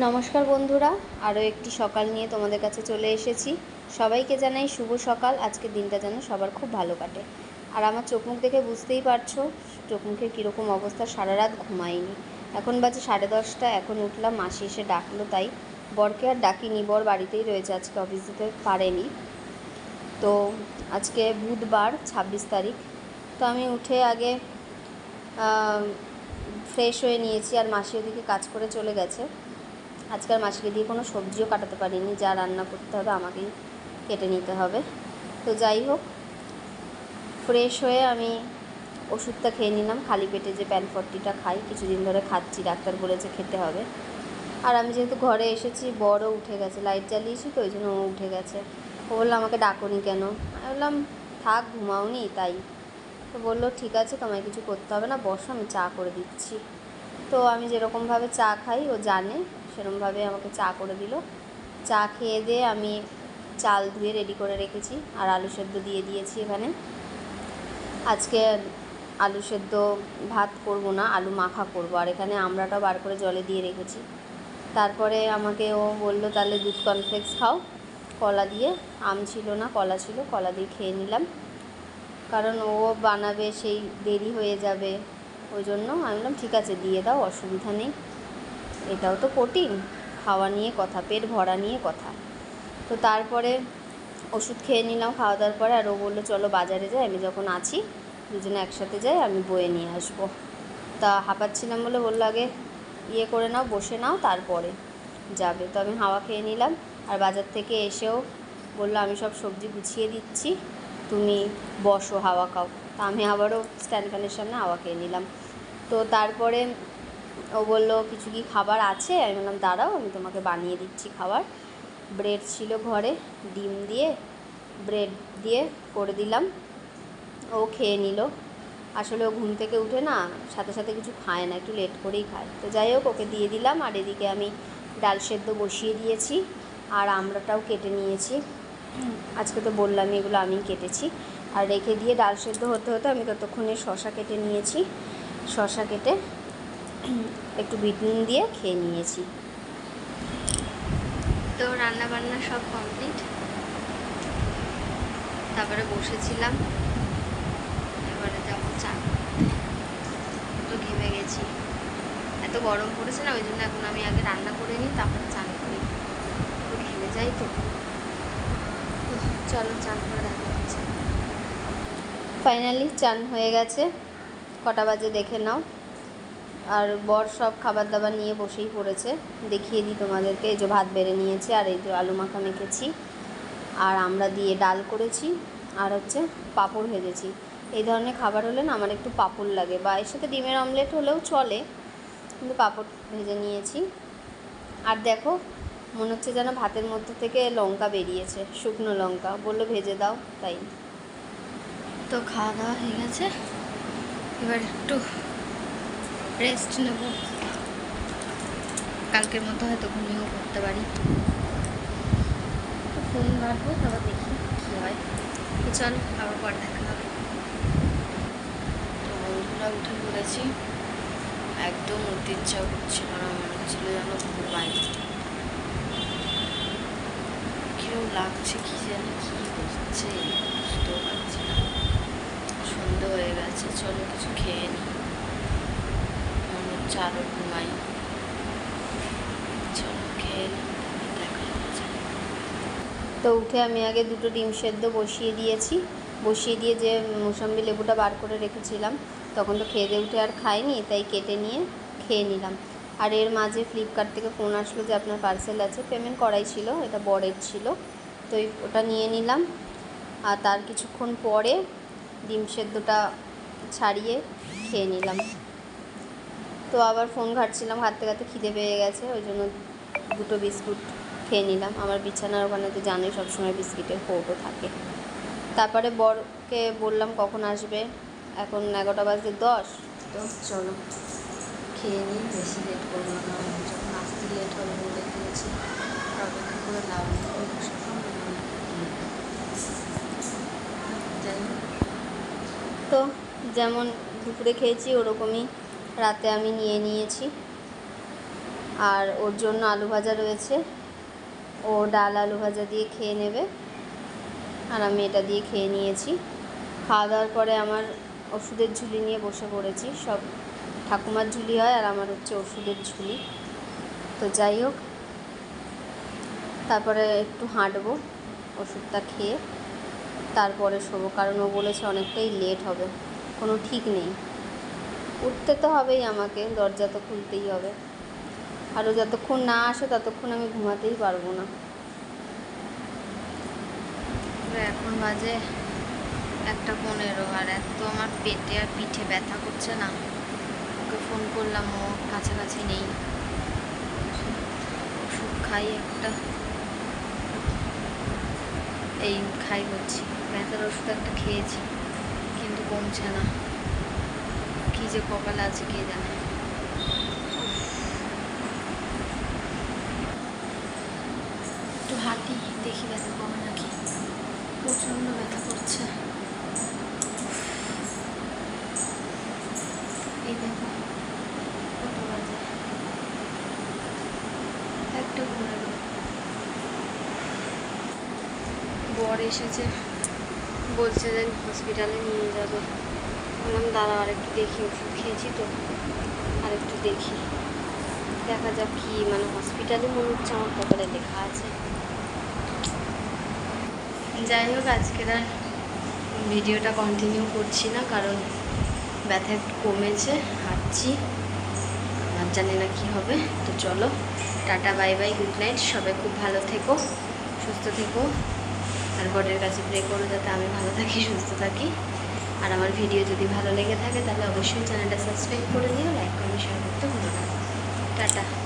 নমস্কার বন্ধুরা, আরও একটি সকাল নিয়ে তোমাদের কাছে চলে এসেছি। সবাইকে জানাই শুভ সকাল আজকে দিনটা যেন সবার খুব ভালো কাটে। আর আমার চোখ মুখ দেখে বুঝতেই পারছ, চোখ মুখের কীরকম অবস্থা সারা রাত ঘুমাইনি এখন বাজে সাড়ে দশটা, এখন উঠলাম, মাসি এসে ডাকলো, তাই বরকে আর ডাকিনি, বর বাড়িতেই রয়েছে, আজকে অফিস দিতে পারেনি। তো আজকে বুধবার, ছাব্বিশ তারিখ। তো আমি উঠে আগে ফ্রেশ হয়ে নিয়েছি, আর মাসি ওদিকে কাজ করে চলে গেছে। আজকাল মাসিকে দিয়ে কোনো সবজিও কাটাতে পারিনি, যা রান্না করতে হবে আমাকেই কেটে নিতে হবে। তো যাই হোক ফ্রেশ হয়ে আমি ওষুধটা খেয়ে নিলাম। খালি পেটে যে প্যানফর্টিটা খাই, কিছুদিন ধরে খাচ্ছি, ডাক্তার বলেছে খেতে হবে। আর আমি যেহেতু ঘরে এসেছি, বড় উঠে গেছে লাইট জ্বালিয়েছি তো, ওই জন্য ও উঠে গেছে। ও বলল, আমাকে ডাকোনি কেন? আমি বললাম, থাক, ঘুমাওনি, তাই। তো বলল, ঠিক আছে, তোমায় কিছু করতে হবে না, বসো, আমি চা করে দিচ্ছি। তো আমি যেরকমভাবে চা খাই, ও জানে। সেরকমভাবে আমাকে চা করে দিল। চা খেয়ে দিয়ে আমি চাল ধুয়ে রেডি করে রেখেছি আর আলু সেদ্ধ দিয়ে দিয়েছি এখানে। আজকে আলু সেদ্ধ ভাত করব না, আলু মাখা করব। আর এখানে আমড়াটা বার করে জলে দিয়ে রেখেছি। তারপরে আমাকে ও বলল, তাহলে দুধ কনফ্লেক্স খাও। কলা দিয়ে। আম ছিল না, কলা ছিল, কলা দিয়ে খেয়ে নিলাম। কারণ ও বানাবে সেই দেরি হয়ে যাবে। ওই জন্য আমি বললাম, ঠিক আছে, দিয়ে দাও, অসুবিধা নেই। এটাও তো প্রোটিন খাওয়া নিয়ে কথা, পেট ভরা নিয়ে কথা। তো তারপরে ওষুধ খেয়ে নিলাম খাওয়া দাওয়ার পরে, আর ও বলল, চলো বাজারে যাই, আমি যখন আছি, দুজনে একসাথে যাই, আমি বয়ে নিয়ে আসব। তা হাঁপাচ্ছিলাম বলে বলল, আগে ইয়ে করে নাও, বসে নাও, তারপরে যাবে। তো আমি হাওয়া খেয়ে নিলাম, আর বাজার থেকে এসেও বলল, আমি সব সবজি গুছিয়ে দিচ্ছি, তুমি বসো, হাওয়া খাও। তা আমি আবারও স্ট্যান্ড ফ্যানের সামনে হাওয়া খেয়ে নিলাম। তো তারপরে ও বলল, কিছু কি খাবার আছে? আমি বললাম, দাঁড়াও, আমি তোমাকে বানিয়ে দিচ্ছি খাবার। ব্রেড ছিল ঘরে, ডিম দিয়ে, ব্রেড দিয়ে করে দিলাম। ও খেয়ে নিল। আসলে ও ঘুম থেকে উঠে না, সাথে সাথে কিছু খায় না, একটু লেট করেই খায়। তো যাই হোক, ওকে দিয়ে দিলাম, আর এদিকে আমি ডাল সেদ্ধ বসিয়ে দিয়েছি, আর আমড়াটাও কেটে নিয়েছি। আজকে তো বললাম, এগুলো আমি কেটেছি। আর রেখে দিয়ে ডাল সেদ্ধ হতে হতে আমি ততক্ষণে শশা কেটে নিয়েছি। শশা কেটে একটু বিট নুন দিয়ে খেয়ে নিয়েছি। তো রান্না বান্না সব কমপ্লিট। তারপরে বসেছিলাম। এবারে যাব চা তো ঘেমে গেছি। এত গরম পড়েছে না ওই জন্য এখন আমি আগে রান্না করে নিই তারপরে চান করি। তো ঘেমে যাই তো। চলো চান করে দেখা হচ্ছে। ফাইনালি চান হয়ে গেছে। কটা বাজে দেখে নাও। আর বর সব খাবার দাবার নিয়ে বসেই পড়েছে। দেখিয়ে দিই তোমাদেরকে, এই যে ভাত বেড়ে নিয়েছে আর এই যে আলু মাখা মেখেছি আর আমরা দিয়ে ডাল করেছি আর হচ্ছে পাঁপড় ভেজেছি। এই ধরনের খাবার হলে না আমার একটু পাঁপড় লাগে বা এর সাথে ডিমের অমলেট হলেও চলে। কিন্তু পাঁপড় ভেজে নিয়েছি। আর দেখো, মনে হচ্ছে যেন ভাতের মধ্যে থেকে লঙ্কা বেরিয়েছে, শুকনো লঙ্কা। বলল ভেজে দাও, তাই। তো খাওয়া দাওয়া হয়ে গেছে। এবার একটু রেস্ট নেব। কালকের মতো হয়তো ঘুমিয়েও করতে পারি। ফোন ঘাটবো তারপর দেখি কী হয়। তো চল, আবার পর দেখা হবে। তো বন্ধুরা, উঠে পড়েছি। একদম উঠতে ইচ্ছা করছিল না, মনে হচ্ছিল যেন ঘুমাই। কিরম লাগছে কি জানি, কি হচ্ছে? বুঝতেও পারছি না। সন্ধে হয়ে গেছে, চলো কিছু খেয়ে নিই আরও ঘুমাই। চলো খেয়ে তো উঠে আমি আগে দুটো ডিম সেদ্ধ বসিয়ে দিয়েছি। বসিয়ে দিয়ে যে মোসাম্বি লেবুটা বার করে রেখেছিলাম, তখন তো খেয়ে উঠে আর খাইনি, তাই কেটে নিয়ে খেয়ে নিলাম। আর এর মাঝে ফ্লিপকার্ট থেকে ফোন আসলো যে আপনার পার্সেল আছে পেমেন্ট করাই ছিল, এটা বরের ছিল। তো ওটা নিয়ে নিলাম। আর তার কিছুক্ষণ পরে ডিম সেদ্ধটা ছাড়িয়ে খেয়ে নিলাম। তো আবার ফোন ঘাটছিলাম ঘাটতে ঘাটতে খিদে পেয়ে গেছে ওই জন্য দুটো বিস্কুট খেয়ে নিলাম। আমার বিছানার ওখানে তো জানোই সবসময় বিস্কিটের কৌটো থাকে। তারপরে বরকে বললাম কখন আসবে এখন এগারোটা বাজতে দশ তো চলো খেয়ে নিই বেশি লেট করব না যখন আসতে লেট হবে বলে দিয়েছি অপেক্ষা করে লাভ। তো যেমন দুপুরে খেয়েছি ওরকমই রাতে আমি নিয়ে নিয়েছি। আর ওর জন্য আলু ভাজা রয়েছে। ও ডাল আলু ভাজা দিয়ে খেয়ে নেবে। আর আমি এটা দিয়ে খেয়ে নিয়েছি। খাওয়া দাওয়ার পরে আমার ওষুধের ঝুলি নিয়ে বসে পড়েছি। সব ঠাকুমার ঝুলি হয় আর আমার হচ্ছে ওষুধের ঝুলি। তো যাই হোক, তারপরে একটু হাঁটবো, ওষুধটা খেয়ে। তারপরে শোবো, কারণ ও বলেছে অনেকটাই লেট হবে। কোনো ঠিক নেই। উঠতে তো হবেই আমাকে, দরজা তো খুলতেই হবে। আরও যতক্ষণ না আসে ততক্ষণ আমি ঘুমাতেই পারব না। এখন বাজে একটা পনেরো আর এত আমার পেটে আর পিঠে ব্যথা করছে না। ওকে ফোন করলাম, ও কাছাকাছি নেই। ওষুধ খাই একটা। এই খাই হচ্ছি ব্যথার ওষুধ একটা খেয়েছি, কিন্তু কমছে না। কী যে কপাল আছে কে জানে। একটু হাঁটি, দেখি ব্যথা কমে নাকি। প্রচণ্ড ব্যথা করছে। এই দেখো, কত বাজে। একটা বর এসেছে, বলছে যে হসপিটালে নিয়ে যাবে। বললাম দাঁড়া আর একটু দেখি, ওষুধ খেয়েছি তো আর একটু দেখি। দেখা যাক কি মানে হসপিটালে মনে হচ্ছে আমার কপালে লেখা আছে। যাই হোক, আজকের আর ভিডিওটা কন্টিনিউ করছি না, কারণ ব্যথা একটু কমেছে, হাঁটছি। আর জানি না কি হবে, তো চলো, tata bye bye good night সবাই খুব ভালো থেকো, সুস্থ থেকো। আর গডের কাছে প্রে করো যাতে আমি ভালো থাকি, সুস্থ থাকি। আর আমার ভিডিও যদি ভালো লেগে থাকে তাহলে অবশ্যই চ্যানেলটা সাবস্ক্রাইব করে দিও লাইক কমেন্ট শেয়ার করতে ভুলো না। টাটা।